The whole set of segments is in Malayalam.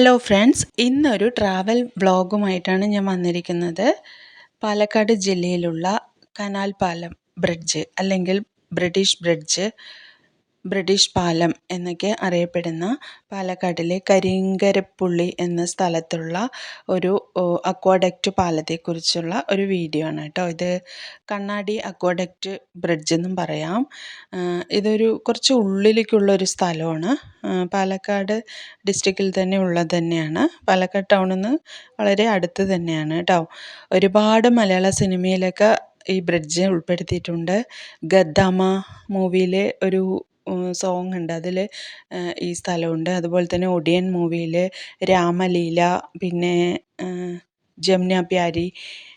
ഹലോ ഫ്രണ്ട്സ് ഇന്നൊരു ട്രാവൽ വ്ളോഗുമായിട്ടാണ് ഞാൻ വന്നിരിക്കുന്നത്. പാലക്കാട് ജില്ലയിലുള്ള കനാൽ പാലം ബ്രിഡ്ജ് അല്ലെങ്കിൽ ബ്രിട്ടീഷ് ബ്രിഡ്ജ് ബ്രിട്ടീഷ് പാലം എന്നൊക്കെ അറിയപ്പെടുന്ന പാലക്കാട്ടിലെ കരിങ്കരപ്പുള്ളി എന്ന സ്ഥലത്തുള്ള ഒരു അക്വാഡക്റ്റ് പാലത്തെക്കുറിച്ചുള്ള ഒരു വീഡിയോ ആണ് കേട്ടോ. ഇത് കണ്ണാടി അക്വാഡക്റ്റ് ബ്രിഡ്ജ് എന്നും പറയാം. ഇതൊരു കുറച്ച് ഉള്ളിലേക്കുള്ള ഒരു സ്ഥലമാണ്. പാലക്കാട് ഡിസ്ട്രിക്റ്റിൽ തന്നെ ഉള്ളത് തന്നെയാണ്. പാലക്കാട് ടൗണിൽ നിന്ന് വളരെ അടുത്ത് തന്നെയാണ് കേട്ടോ. ഒരുപാട് മലയാള സിനിമയിലൊക്കെ ഈ ബ്രിഡ്ജ് ഉൾപ്പെടുത്തിയിട്ടുണ്ട്. ഗദ്ദാമ മൂവിയിലെ ഒരു സോങ് ഉണ്ട്. അതിൽ ഈ സ്ഥലമുണ്ട്. അതുപോലെ തന്നെ ഒടിയൻ മൂവിയിൽ രാമലീല പിന്നെ ജമുന പ്യാരി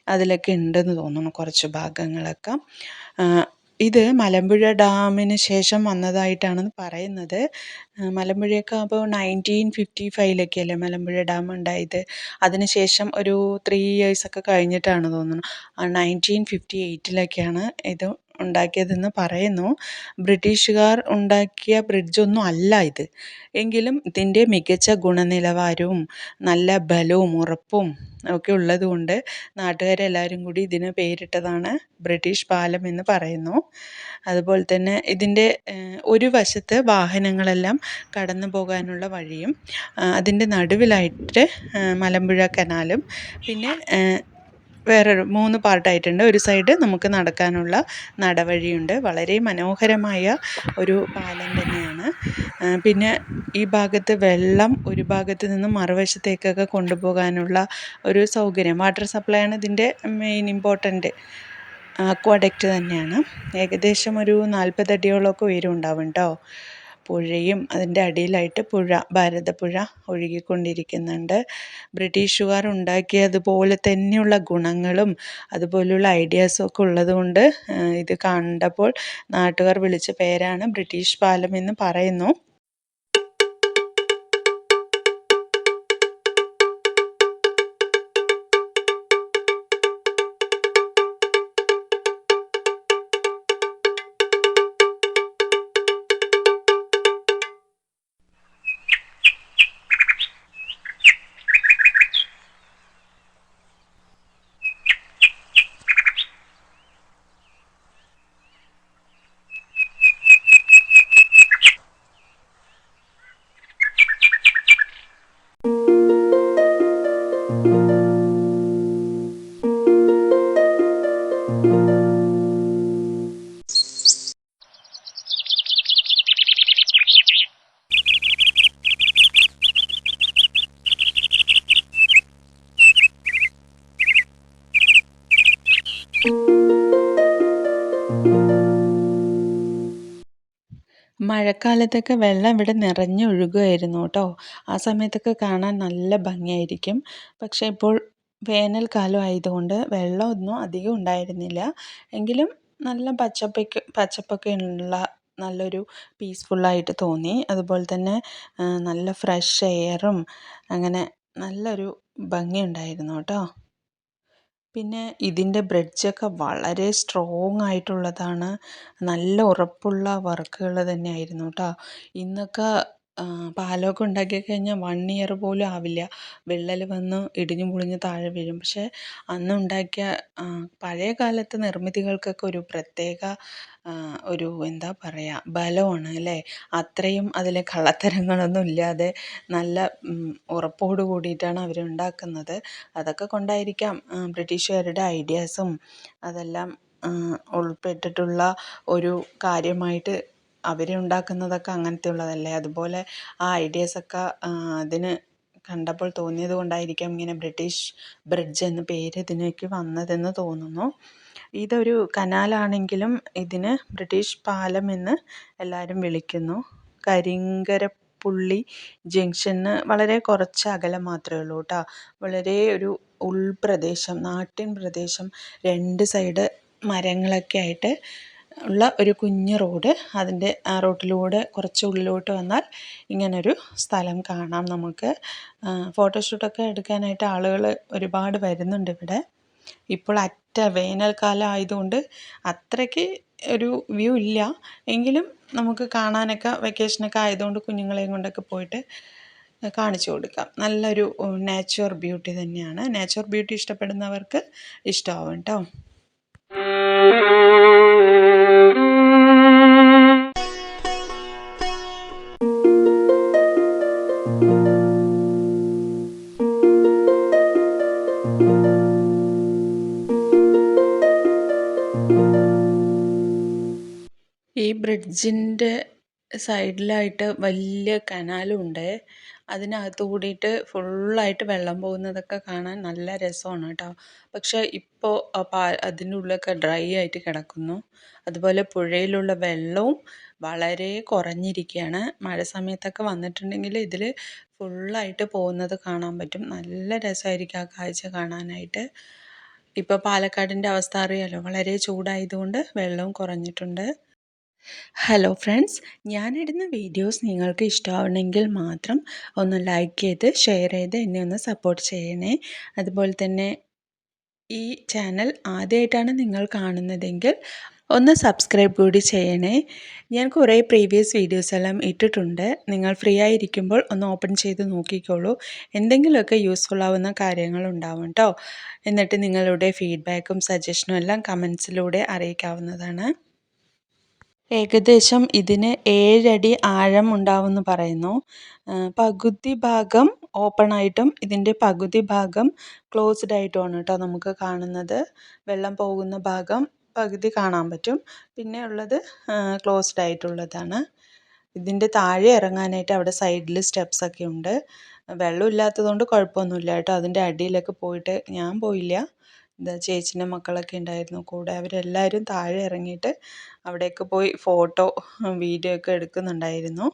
അതിലൊക്കെ ഉണ്ടെന്ന് തോന്നുന്നു കുറച്ച് ഭാഗങ്ങളൊക്കെ. ഇത് മലമ്പുഴ ഡാമിന് ശേഷം വന്നതായിട്ടാണെന്ന് പറയുന്നത്. മലമ്പുഴയൊക്കെ അപ്പോൾ നയന്റീൻ ഫിഫ്റ്റി ഫൈവിലൊക്കെ അല്ലേ മലമ്പുഴ ഡാം ഉണ്ടായത്? അതിനുശേഷം ഒരു ത്രീ ഇയേഴ്സൊക്കെ കഴിഞ്ഞിട്ടാണ് തോന്നുന്നു. നയന്റീൻ ഫിഫ്റ്റി എയ്റ്റിലൊക്കെയാണ് ഇത് ഉണ്ടാക്കിയതെന്ന് പറയുന്നു. ബ്രിട്ടീഷുകാർ ഉണ്ടാക്കിയ ബ്രിഡ്ജൊന്നും അല്ല ഇത്. എങ്കിലും ഇതിന്റെ മികച്ച ഗുണനിലവാരവും നല്ല ബലവും ഉറപ്പും ഒക്കെ ഉള്ളതുകൊണ്ട് നാട്ടുകാരെല്ലാവരും കൂടി ഇതിന് പേരിട്ടതാണ് ബ്രിട്ടീഷ് പാലം എന്ന് പറയുന്നു. അതുപോലെ തന്നെ ഇതിന്റെ ഒരു വശത്ത് വാഹനങ്ങളെല്ലാം കടന്നു പോകാനുള്ള വഴിയും അതിന്റെ നടുവിലായിട്ട് മലമ്പുഴ കനാലും പിന്നെ വേറൊരു മൂന്ന് പാർട്ടായിട്ടുണ്ട്. ഒരു സൈഡ് നമുക്ക് നടക്കാനുള്ള നടവഴിയുണ്ട്. വളരെ മനോഹരമായ ഒരു പാലം തന്നെയാണ്. പിന്നെ ഈ ഭാഗത്ത് വെള്ളം ഒരു ഭാഗത്ത് നിന്നും മറുവശത്തേക്കൊക്കെ കൊണ്ടുപോകാനുള്ള ഒരു സൗകര്യം. വാട്ടർ സപ്ലൈ ആണ് ഇതിന്റെ മെയിൻ ഇമ്പോർട്ടന്റ് ആക്വാഡക്റ്റ് തന്നെയാണ്. ഏകദേശം ഒരു നാൽപ്പത് അടിയോളമൊക്കെ ഉയരം ഉണ്ടാവും കേട്ടോ പുഴയും അതിന്റെ അടിയിലായിട്ട് പുഴ ഭാരതപ്പുഴ ഒഴുകിക്കൊണ്ടിരിക്കുന്നുണ്ട്. ബ്രിട്ടീഷുകാർ ഉണ്ടാക്കിയതുപോലെ തന്നെയുള്ള ഗുണങ്ങളും അതുപോലെയുള്ള ഐഡിയാസും ഒക്കെ ഉള്ളതുകൊണ്ട് ഇത് കണ്ടപ്പോൾ നാട്ടുകാർ വിളിച്ച പേരാണ് ബ്രിട്ടീഷ് പാലം എന്ന് പറയുന്നു. മഴക്കാലത്തൊക്കെ വെള്ളം ഇവിടെ നിറഞ്ഞൊഴുകുമായിരുന്നു കേട്ടോ. ആ സമയത്തൊക്കെ കാണാൻ നല്ല ഭംഗിയായിരിക്കും. പക്ഷേ ഇപ്പോൾ വേനൽക്കാലം ആയതുകൊണ്ട് വെള്ളമൊന്നും അധികം ഉണ്ടായിരുന്നില്ല. എങ്കിലും നല്ല പച്ചപ്പൊക്കെ പച്ചപ്പൊക്കെ ഉള്ള നല്ലൊരു പീസ്ഫുള്ളായിട്ട് തോന്നി. അതുപോലെ തന്നെ നല്ല ഫ്രഷ് എയറും അങ്ങനെ നല്ലൊരു ഭംഗിയുണ്ടായിരുന്നു കേട്ടോ. പിന്നെ ഇതിന്റെ ബ്രിഡ്ജൊക്കെ വളരെ സ്ട്രോങ് ആയിട്ടുള്ളതാണ്. നല്ല ഉറപ്പുള്ള വർക്കുകൾ തന്നെയായിരുന്നു കേട്ടോ ഇന്നൊക്കെ പാലമൊക്കെ ഉണ്ടാക്കി കഴിഞ്ഞാൽ വൺ ഇയർ പോലും ആവില്ല. വിള്ളൽ വന്ന് ഇടിഞ്ഞു പൊളിഞ്ഞ് താഴെ വീഴും. പക്ഷേ അന്ന് ഉണ്ടാക്കിയ പഴയ കാലത്തെ നിർമ്മിതികൾക്കൊക്കെ ഒരു പ്രത്യേക ഒരു എന്താ പറയുക ബലമാണ് അല്ലേ? അത്രയും അതിലെ കള്ളത്തരങ്ങളൊന്നും ഇല്ലാതെ നല്ല ഉറപ്പോട് കൂടിയിട്ടാണ് അവർ ഉണ്ടാക്കുന്നത്. അതൊക്കെ കൊണ്ടായിരിക്കാം ബ്രിട്ടീഷുകാരുടെ ഐഡിയാസും അതെല്ലാം ഉൾപ്പെട്ടിട്ടുള്ള ഒരു കാര്യമായിട്ട് അവരുണ്ടാക്കുന്നതൊക്കെ അങ്ങനത്തെ ഉള്ളതല്ലേ അതുപോലെ ആ ഐഡിയാസൊക്കെ അതിന് കണ്ടപ്പോൾ തോന്നിയത് കൊണ്ടായിരിക്കാം ഇങ്ങനെ ബ്രിട്ടീഷ് ബ്രിഡ്ജ് എന്ന പേര് ഇതിനേക്ക് വന്നതെന്ന് തോന്നുന്നു. ഇതൊരു കനാലാണെങ്കിലും ഇതിന് ബ്രിട്ടീഷ് പാലം എന്ന് എല്ലാവരും വിളിക്കുന്നു. കരിങ്കരപ്പുള്ളി ജംഗ്ഷന് വളരെ കുറച്ച് അകലം മാത്രമേ ഉള്ളൂ കേട്ടോ. വളരെ ഒരു ഉൾപ്രദേശം നാട്ടിൻ പ്രദേശം രണ്ട് സൈഡ് മരങ്ങളൊക്കെ ആയിട്ട് ഉള്ള ഒരു കുഞ്ഞ് റോഡ് അതിന്റെ ആ റോട്ടിലൂടെ കുറച്ച് ഉള്ളിലോട്ട് വന്നാൽ ഇങ്ങനൊരു സ്ഥലം കാണാം നമുക്ക്. ഫോട്ടോഷൂട്ടൊക്കെ എടുക്കാനായിട്ട് ആളുകൾ ഒരുപാട് വരുന്നുണ്ട് ഇവിടെ. ഇപ്പോൾ അറ്റ വേനൽക്കാലം ആയതുകൊണ്ട് അത്രയ്ക്ക് ഒരു വ്യൂ ഇല്ല. എങ്കിലും നമുക്ക് കാണാനൊക്കെ വെക്കേഷനൊക്കെ ആയതുകൊണ്ട് കുഞ്ഞുങ്ങളെയും കൊണ്ടൊക്കെ പോയിട്ട് കാണിച്ചു കൊടുക്കാം. നല്ലൊരു നാച്ചുറൽ ബ്യൂട്ടി തന്നെയാണ്. നാച്ചുറൽ ബ്യൂട്ടി ഇഷ്ടപ്പെടുന്നവർക്ക് ഇഷ്ടമാവും കേട്ടോ. ഈ ബ്രിഡ്ജിന്റെ സൈഡിലായിട്ട് വലിയ കനാലും ഉണ്ട് അതിനകത്ത് കൂടിയിട്ട് ഫുള്ളായിട്ട് വെള്ളം പോകുന്നതൊക്കെ കാണാൻ നല്ല രസമാണ് കേട്ടോ. പക്ഷെ ഇപ്പോൾ അതിന്റെ ഉള്ളിലൊക്കെ ഡ്രൈ ആയിട്ട് കിടക്കുന്നു. അതുപോലെ പുഴയിലുള്ള വെള്ളവും വളരെ കുറഞ്ഞിരിക്കുകയാണ്. മഴ സമയത്തൊക്കെ വന്നിട്ടുണ്ടെങ്കിൽ ഇതിൽ ഫുള്ളായിട്ട് പോകുന്നത് കാണാൻ പറ്റും. നല്ല രസമായിരിക്കും ആ കാഴ്ച കാണാനായിട്ട്. ഇപ്പോൾ പാലക്കാടിന്റെ അവസ്ഥ അറിയാലോ? വളരെ ചൂടായതുകൊണ്ട് വെള്ളവും കുറഞ്ഞിട്ടുണ്ട്. ഹലോ ഫ്രണ്ട്സ് ഞാനിടുന്ന വീഡിയോസ് നിങ്ങൾക്ക് ഇഷ്ടമാവണമെങ്കിൽ മാത്രം ഒന്ന് ലൈക്ക് ചെയ്ത് ഷെയർ ചെയ്ത് എന്നെ ഒന്ന് സപ്പോർട്ട് ചെയ്യണേ. അതുപോലെ തന്നെ ഈ ചാനൽ ആദ്യമായിട്ടാണ് നിങ്ങൾ കാണുന്നതെങ്കിൽ ഒന്ന് സബ്സ്ക്രൈബ് കൂടി ചെയ്യണേ. ഞാൻ കുറേ പ്രീവിയസ് വീഡിയോസ് എല്ലാം ഇട്ടിട്ടുണ്ട്. നിങ്ങൾ ഫ്രീ ആയിരിക്കുമ്പോൾ ഒന്ന് ഓപ്പൺ ചെയ്ത് നോക്കിക്കോളൂ. എന്തെങ്കിലുമൊക്കെ യൂസ്ഫുൾ ആവുന്ന കാര്യങ്ങൾ ഉണ്ടാവും കേട്ടോ എന്നിട്ട് നിങ്ങളുടെ ഫീഡ്ബാക്കും സജഷനും എല്ലാം കമൻസിലൂടെ അറിയിക്കാവുന്നതാണ്. ഏകദേശം ഇതിന് ഏഴടി ആഴം ഉണ്ടാവുമെന്ന് പറയുന്നു. പകുതി ഭാഗം ഓപ്പൺ ആയിട്ടും ഇതിന്റെ പകുതി ഭാഗം ക്ലോസ്ഡ് ആയിട്ടുമാണ് കേട്ടോ നമുക്ക് കാണുന്നത്. വെള്ളം പോകുന്ന ഭാഗം പകുതി കാണാൻ പറ്റും. പിന്നെ ഉള്ളത് ക്ലോസ്ഡ് ആയിട്ടുള്ളതാണ്. ഇതിന്റെ താഴെ ഇറങ്ങാനായിട്ട് അവിടെ സൈഡിൽ സ്റ്റെപ്സ് ഒക്കെ ഉണ്ട്. വെള്ളം ഇല്ലാത്തതുകൊണ്ട് കുഴപ്പമൊന്നുമില്ല കേട്ടോ. അതിന്റെ അടിയിലൊക്കെ പോയിട്ട് ഞാൻ പോയില്ല. എന്താ ചേച്ചീന്റെ മക്കളൊക്കെ ഉണ്ടായിരുന്നു. കൂടെ അവരെല്ലാവരും താഴെ ഇറങ്ങിയിട്ട് അവിടെയൊക്കെ പോയി ഫോട്ടോ വീഡിയോ ഒക്കെ എടുക്കുന്നുണ്ടായിരുന്നു.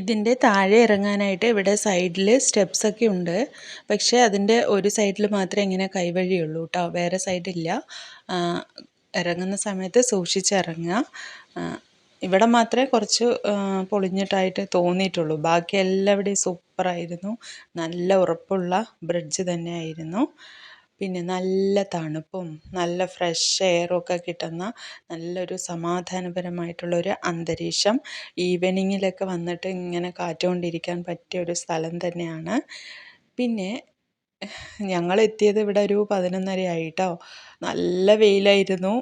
ഇതിന്റെ താഴെ ഇറങ്ങാനായിട്ട് ഇവിടെ സൈഡിൽ സ്റ്റെപ്സൊക്കെ ഉണ്ട്. പക്ഷേ അതിന്റെ ഒരു സൈഡിൽ മാത്രമേ ഇങ്ങനെ കൈവഴിയുള്ളൂ കേട്ടോ. വേറെ സൈഡില്ല. ഇറങ്ങുന്ന സമയത്ത് സൂക്ഷിച്ചിറങ്ങുക. ഇവിടെ മാത്രമേ കുറച്ച് പൊളിഞ്ഞിട്ടായിട്ട് തോന്നിയിട്ടുള്ളൂ. ബാക്കി എല്ലാവിടെയും സൂപ്പറായിരുന്നു. നല്ല ഉറപ്പുള്ള ബ്രിഡ്ജ് തന്നെയായിരുന്നു. പിന്നെ നല്ല തണുപ്പും നല്ല ഫ്രഷ് എയറൊക്കെ കിട്ടുന്ന നല്ലൊരു സമാധാനപരമായിട്ടുള്ളൊരു അന്തരീക്ഷം ഈവനിങ്ങിലൊക്കെ വന്നിട്ട് ഇങ്ങനെ കാറ്റുകൊണ്ടിരിക്കാൻ പറ്റിയ ഒരു സ്ഥലം തന്നെയാണ്. പിന്നെ ഞങ്ങൾ എത്തിയത് ഇവിടെ ഒരു പതിനൊന്നര ആയിട്ടോ നല്ല വെയിലായിരുന്നു.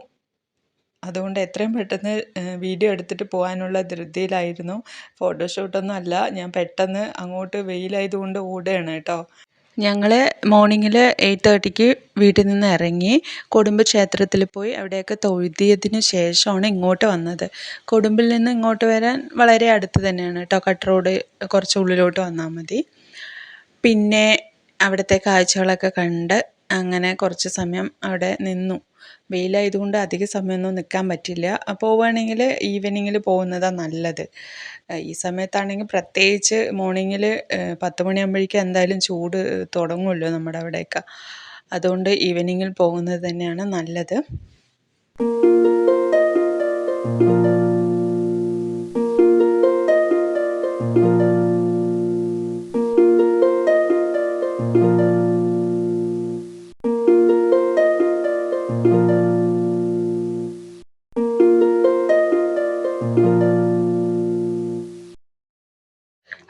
അതുകൊണ്ട് എത്രയും പെട്ടെന്ന് വീഡിയോ എടുത്തിട്ട് പോകാനുള്ള ധൃതിയിലായിരുന്നു. ഫോട്ടോഷൂട്ടൊന്നും അല്ല. ഞാൻ പെട്ടെന്ന് അങ്ങോട്ട് വെയിലായതുകൊണ്ട് ഓടുകയാണ് കേട്ടോ. ഞങ്ങൾ മോർണിംഗിൽ എയ്റ്റ് തേർട്ടിക്ക് വീട്ടിൽ നിന്ന് ഇറങ്ങി കൊടുമ്പ് ക്ഷേത്രത്തിൽ പോയി അവിടെയൊക്കെ തൊഴുതിയതിന് ശേഷമാണ് ഇങ്ങോട്ട് വന്നത്. കൊടുമ്പിൽ നിന്ന് ഇങ്ങോട്ട് വരാൻ വളരെ അടുത്ത് തന്നെയാണ് കേട്ടോ. കട്ട് റോഡ് കുറച്ച് ഉള്ളിലോട്ട് വന്നാൽ മതി. പിന്നെ അവിടുത്തെ കാഴ്ചകളൊക്കെ കണ്ട് അങ്ങനെ കുറച്ച് സമയം അവിടെ നിന്നു. വെയിലായതുകൊണ്ട് അധിക സമയമൊന്നും നിൽക്കാൻ പറ്റില്ല. പോവുകയാണെങ്കിൽ ഈവനിങ്ങിൽ പോകുന്നതാണ് നല്ലത്. ഈ സമയത്താണെങ്കിൽ പ്രത്യേകിച്ച് മോർണിംഗിൽ പത്ത് മണിയാകുമ്പോഴേക്കും എന്തായാലും ചൂട് തുടങ്ങുമല്ലോ നമ്മുടെ അവിടെയൊക്കെ. അതുകൊണ്ട് ഈവനിങ്ങിൽ പോകുന്നത് തന്നെയാണ് നല്ലത്.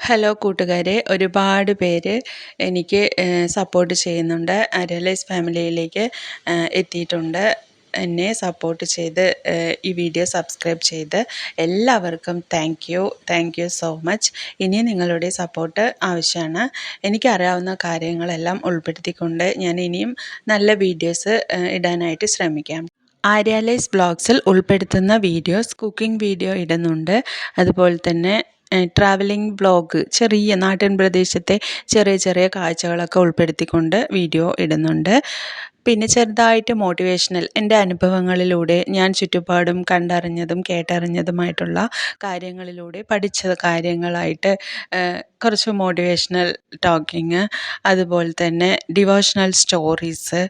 ഹലോ കൂട്ടുകാരെ ഒരുപാട് പേര് എനിക്ക് സപ്പോർട്ട് ചെയ്യുന്നുണ്ട്. അരലൈസ് ഫാമിലിയിലേക്ക് എത്തിയിട്ടുണ്ട്. എന്നെ സപ്പോർട്ട് ചെയ്ത് ഈ വീഡിയോ സബ്സ്ക്രൈബ് ചെയ്ത് എല്ലാവർക്കും thank you thank you so much ഇനി നിങ്ങളുടെ സപ്പോർട്ട് ആവശ്യമാണ്. എനിക്കറിയാവുന്ന കാര്യങ്ങളെല്ലാം ഉൾപ്പെടുത്തിക്കൊണ്ട് ഞാൻ ഇനിയും നല്ല വീഡിയോസ് ഇടാനായിട്ട് ശ്രമിക്കാം. ആര്യാലൈസ് ബ്ലോഗ്സിൽ ഉൾപ്പെടുത്തുന്ന വീഡിയോസ് കുക്കിംഗ് വീഡിയോ ഇടുന്നുണ്ട്. അതുപോലെ തന്നെ ട്രാവലിംഗ് വ്ളോഗ് ചെറിയ നാട്ടിൻ പ്രദേശത്തെ ചെറിയ ചെറിയ കാഴ്ചകളൊക്കെ ഉൾപ്പെടുത്തിക്കൊണ്ട് വീഡിയോ ഇടുന്നുണ്ട്. പിന്നെ ചെറുതായിട്ട് മോട്ടിവേഷണൽ എന്റെ അനുഭവങ്ങളിലൂടെ ഞാൻ ചുറ്റുപാടും കണ്ടറിഞ്ഞതും കേട്ടറിഞ്ഞതുമായിട്ടുള്ള കാര്യങ്ങളിലൂടെ പഠിച്ച കാര്യങ്ങളായിട്ട് കുറച്ച് മോട്ടിവേഷണൽ ടോക്കിങ് അതുപോലെ തന്നെ ഡിവോഷണൽ സ്റ്റോറീസ്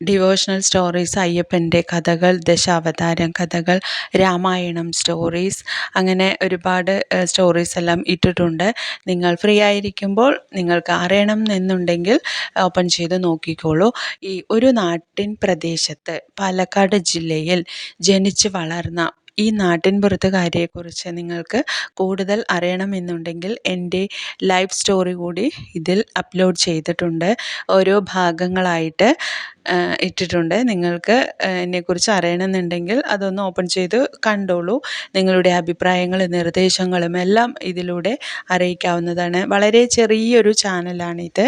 ഡിവോഷണൽ സ്റ്റോറീസ് അയ്യപ്പന്റെ കഥകൾ ദശാവതാരം കഥകൾ രാമായണം സ്റ്റോറീസ് അങ്ങനെ ഒരുപാട് സ്റ്റോറീസ് എല്ലാം ഇട്ടിട്ടുണ്ട്. നിങ്ങൾ ഫ്രീ ആയിരിക്കുമ്പോൾ നിങ്ങൾക്ക് അറിയണം എന്നുണ്ടെങ്കിൽ ഓപ്പൺ ചെയ്ത് നോക്കിക്കോളൂ. ഈ ഒരു നാട്ടിൻ പ്രദേശത്ത് പാലക്കാട് ജില്ലയിൽ ജനിച്ച് വളർന്ന ഈ നാട്ടിൻപുറത്തുകാരിയെക്കുറിച്ച് നിങ്ങൾക്ക് കൂടുതൽ അറിയണമെന്നുണ്ടെങ്കിൽ എന്റെ ലൈഫ് സ്റ്റോറി കൂടി ഇതിൽ അപ്ലോഡ് ചെയ്തിട്ടുണ്ട്. ഓരോ ഭാഗങ്ങളായിട്ട് ഇട്ടിട്ടുണ്ട്. നിങ്ങൾക്ക് എന്നെക്കുറിച്ച് അറിയണമെന്നുണ്ടെങ്കിൽ അതൊന്ന് ഓപ്പൺ ചെയ്ത് കണ്ടോളൂ. നിങ്ങളുടെ അഭിപ്രായങ്ങളും നിർദ്ദേശങ്ങളും എല്ലാം ഇതിലൂടെ അറിയിക്കാവുന്നതാണ്. വളരെ ചെറിയൊരു ചാനലാണിത്.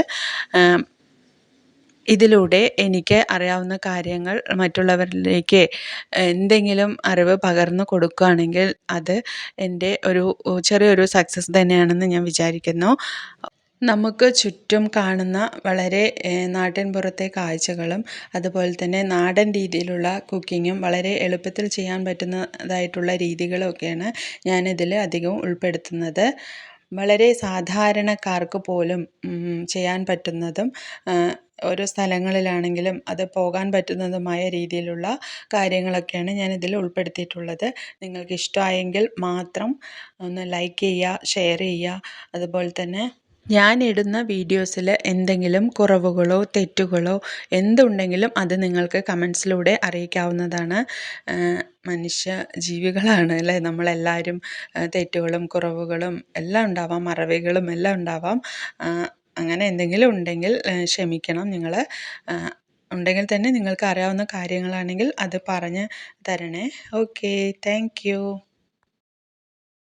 ഇതിലൂടെ എനിക്ക് അറിയാവുന്ന കാര്യങ്ങൾ മറ്റുള്ളവരിലേക്ക് എന്തെങ്കിലും അറിവ് പകർന്നു കൊടുക്കുകയാണെങ്കിൽ അത് എന്റെ ഒരു ചെറിയൊരു സക്സസ് തന്നെയാണെന്ന് ഞാൻ വിചാരിക്കുന്നു. നമുക്ക് ചുറ്റും കാണുന്ന വളരെ നാട്ടിൻപുറത്തെ കാഴ്ചകളും അതുപോലെ തന്നെ നാടൻ രീതിയിലുള്ള കുക്കിങ്ങും വളരെ എളുപ്പത്തിൽ ചെയ്യാൻ പറ്റുന്നതായിട്ടുള്ള രീതികളൊക്കെയാണ് ഞാനിതിൽ അധികവും ഉൾപ്പെടുത്തുന്നത്. വളരെ സാധാരണക്കാർക്ക് പോലും ചെയ്യാൻ പറ്റുന്നതും ഓരോ സ്ഥലങ്ങളിലാണെങ്കിലും അത് പോകാൻ പറ്റുന്നതുമായ രീതിയിലുള്ള കാര്യങ്ങളൊക്കെയാണ് ഞാൻ ഇതിൽ ഉൾപ്പെടുത്തിയിട്ടുള്ളത്. നിങ്ങൾക്ക് ഇഷ്ടമായെങ്കിൽ മാത്രം ഒന്ന് ലൈക്ക് ചെയ്യുക ഷെയർ ചെയ്യുക. അതുപോലെ തന്നെ ഞാൻ ഇടുന്ന വീഡിയോസിൽ എന്തെങ്കിലും കുറവുകളോ തെറ്റുകളോ എന്തുണ്ടെങ്കിലും അത് നിങ്ങൾക്ക് കമൻസിലൂടെ അറിയിക്കാവുന്നതാണ്. മനുഷ്യ ജീവികളാണ് അല്ലേ? നമ്മളെല്ലാവരും തെറ്റുകളും കുറവുകളും എല്ലാം ഉണ്ടാവാം മറവികളും എല്ലാം ഉണ്ടാവാം. അങ്ങനെ എന്തെങ്കിലും ഉണ്ടെങ്കിൽ ക്ഷമിക്കണം നിങ്ങൾ ഉണ്ടെങ്കിൽ തന്നെ നിങ്ങൾക്ക് അറിയാവുന്ന കാര്യങ്ങളാണെങ്കിൽ അത് പറഞ്ഞ് തരണേ. Okay thank